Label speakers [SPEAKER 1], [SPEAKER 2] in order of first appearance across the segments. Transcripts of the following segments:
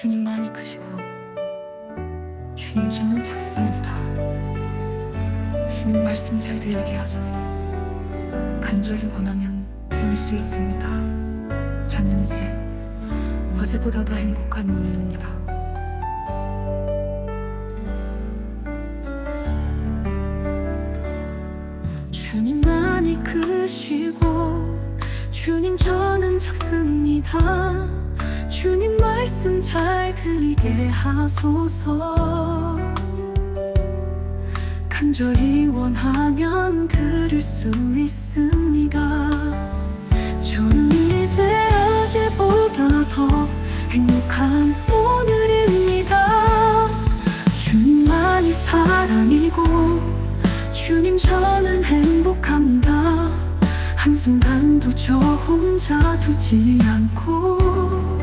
[SPEAKER 1] 주님만이 크시고 주님 저는 작습니다. 주님 말씀 잘 들리게 하소서. 간절히 원하면 들을 수 있습니다. 저는 이제 어제보다 더 행복한 오늘입니다. 주님만이 크시고 주님 저는 작습니다 주님 말씀 잘 들리게 하소서. 간절히 원하면 들을 수 있습니다. 저는 이제 어제보다 더 행복한 오늘입니다. 주님만이 사랑이고 주님 저는 행복합니다. 한순간도 저 혼자 두지 않고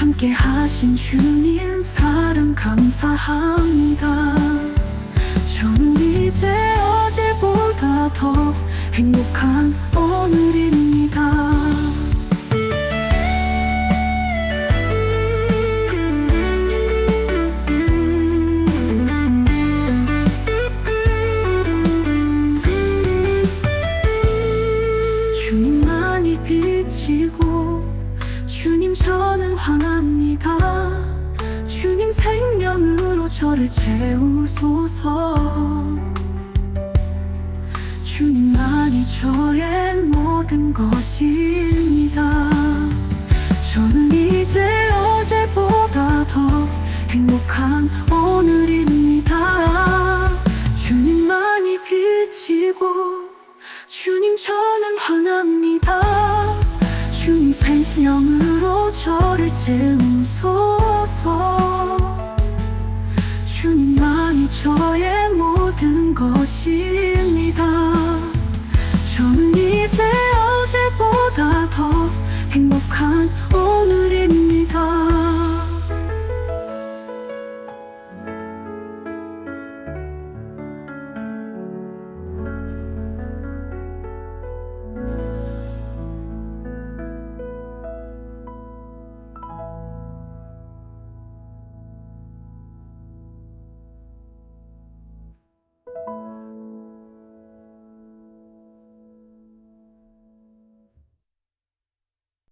[SPEAKER 1] 함께 하신 주님 사랑 감사합니다. 저는 이제 어제보다 더 행복한 오늘입니다. 주님만이 빛이고 주님 저는 환합니다. 주님 생명으로 저를 채우소서. 주님만이 저의 모든 것입니다. 저는 이제 어제보다 더 행복한 오늘입니다. 주님만이 빛이고 주님 저는 환합니다. 주님 생명으로 저를 채우소서. 주님만이 저의 모든 것입니다. 저는 이제 어제보다 더 행복한